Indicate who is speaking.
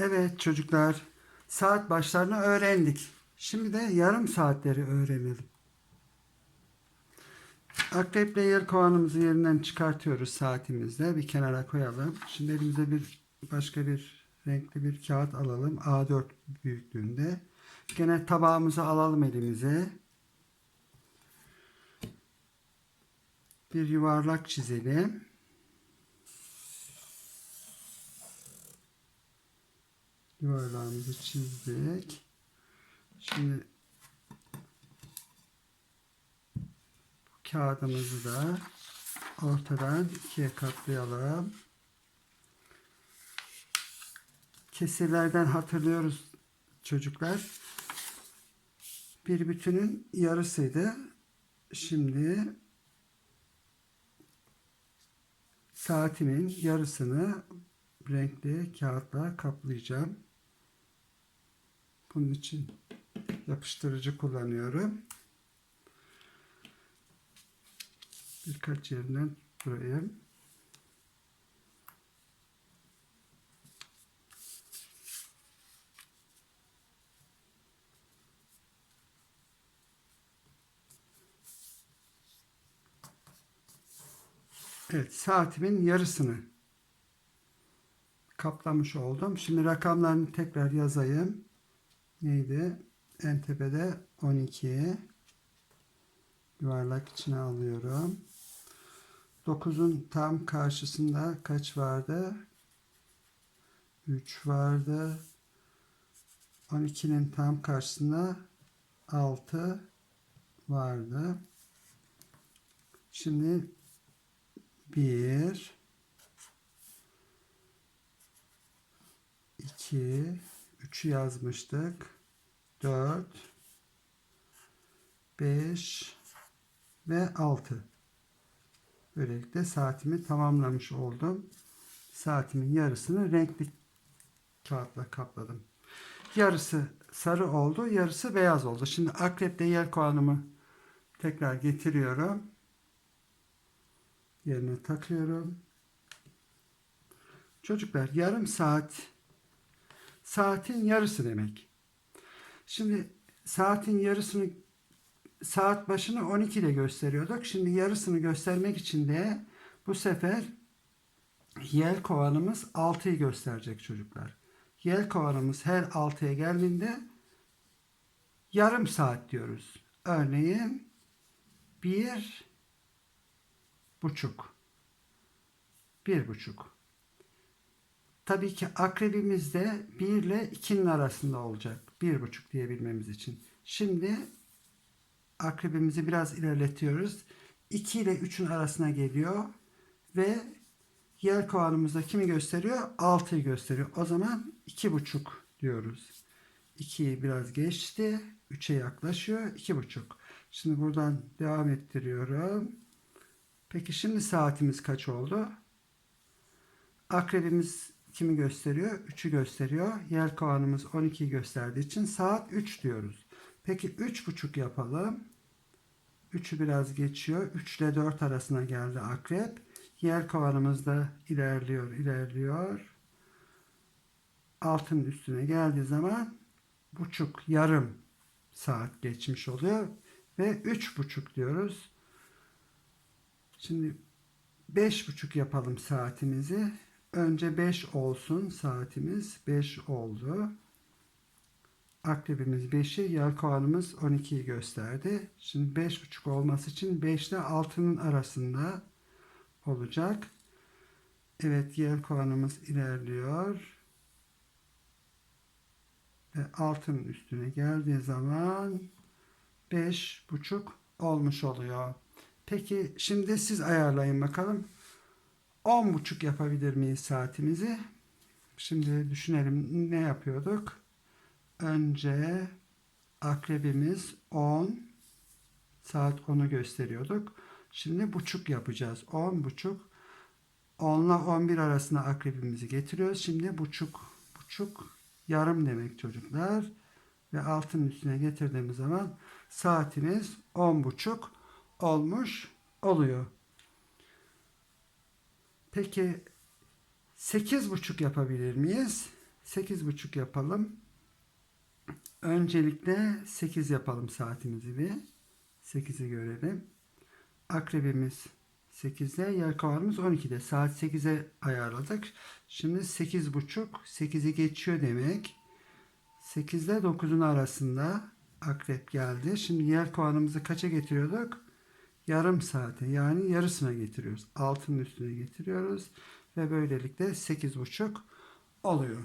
Speaker 1: Evet çocuklar, saat başlarını öğrendik. Şimdi de yarım saatleri öğrenelim. Akreple yer kovanımızı yerinden çıkartıyoruz saatimizde. Bir kenara koyalım. Şimdi elimize bir başka bir renkli bir kağıt alalım. A4 büyüklüğünde. Gene tabağımızı alalım elimize. Bir yuvarlak çizelim. Yuvarlağımızı çizdik. Şimdi kağıdımızı da ortadan ikiye katlayalım. Kesirlerden hatırlıyoruz çocuklar. Bir bütünün yarısıydı. Şimdi saatimin yarısını renkli kağıtla kaplayacağım. Bunun için yapıştırıcı kullanıyorum. Birkaç yerinden buraya. Evet, saatimin yarısını kaplamış oldum. Şimdi rakamlarını tekrar yazayım. Neydi? En tepede 12. Yuvarlak içine alıyorum. 9'un tam karşısında kaç vardı? 3 vardı. 12'nin tam karşısında 6 vardı. Şimdi 1 2 3'ü yazmıştık. 4 5 ve 6. Böylelikle saatimi tamamlamış oldum. Saatimin yarısını renkli kağıtla kapladım. Yarısı sarı oldu, yarısı beyaz oldu. Şimdi akrepte yer kovanımı tekrar getiriyorum. Yerine takıyorum. Çocuklar yarım saat saatin yarısı demek. Şimdi saatin yarısını saat başını 12 ile gösteriyorduk. Şimdi yarısını göstermek için de bu sefer yel kovanımız 6'yı gösterecek çocuklar. Yel kovanımız her 6'ya geldiğinde yarım saat diyoruz. Örneğin bir buçuk. Bir buçuk. Tabii ki akrebimiz de 1 ile 2'nin arasında olacak. 1,5 diyebilmemiz için. Şimdi akrebimizi biraz ilerletiyoruz. 2 ile 3'ün arasına geliyor ve yer kovanımızda kimi gösteriyor? 6'yı gösteriyor. O zaman 2,5 diyoruz. 2'yi biraz geçti. 3'e yaklaşıyor. 2,5. Şimdi buradan devam ettiriyorum. Peki şimdi saatimiz kaç oldu? Akrebimiz kimi gösteriyor? 3'ü gösteriyor. Yer kovanımız 12'yi gösterdiği için saat 3 diyoruz. Peki 3.5 yapalım. 3'ü biraz geçiyor. 3 ile 4 arasına geldi akrep. Yer kovanımız da ilerliyor, ilerliyor. Altın üstüne geldiği zaman buçuk, yarım saat geçmiş oluyor. Ve üç buçuk diyoruz. Şimdi beş buçuk yapalım saatimizi. Önce 5 olsun saatimiz. 5 oldu. Akrebimiz 5'i, yelkovanımız 12'yi gösterdi. Şimdi 5.5 olması için 5 ile 6'nın arasında olacak. Evet yelkovanımız ilerliyor. Ve altının üstüne geldiği zaman 5.5 olmuş oluyor. Peki şimdi siz ayarlayın bakalım. 10.30 yapabilir miyiz saatimizi? Şimdi düşünelim ne yapıyorduk? Önce akrebimiz 10 saat 10'u gösteriyorduk. Şimdi buçuk yapacağız. 10 buçuk 10 ile 11 arasında akrebimizi getiriyoruz. Şimdi buçuk buçuk yarım demek çocuklar. Ve altın üstüne getirdiğimiz zaman saatimiz 10 buçuk olmuş oluyor. Peki 8,5 yapabilir miyiz? 8.30 yapalım. Öncelikle 8 yapalım saatimizi bir. 8'i görelim. Akrebimiz 8'de, yelkovanımız 12'de. Saat 8'e ayarladık. Şimdi 8.30, 8'i geçiyor demek. 8 ile 9'un arasında akrep geldi. Şimdi yelkovanımızı kaça getiriyorduk? Yarım saate yani yarısına getiriyoruz. Altının üstüne getiriyoruz ve böylelikle 8.30 oluyor.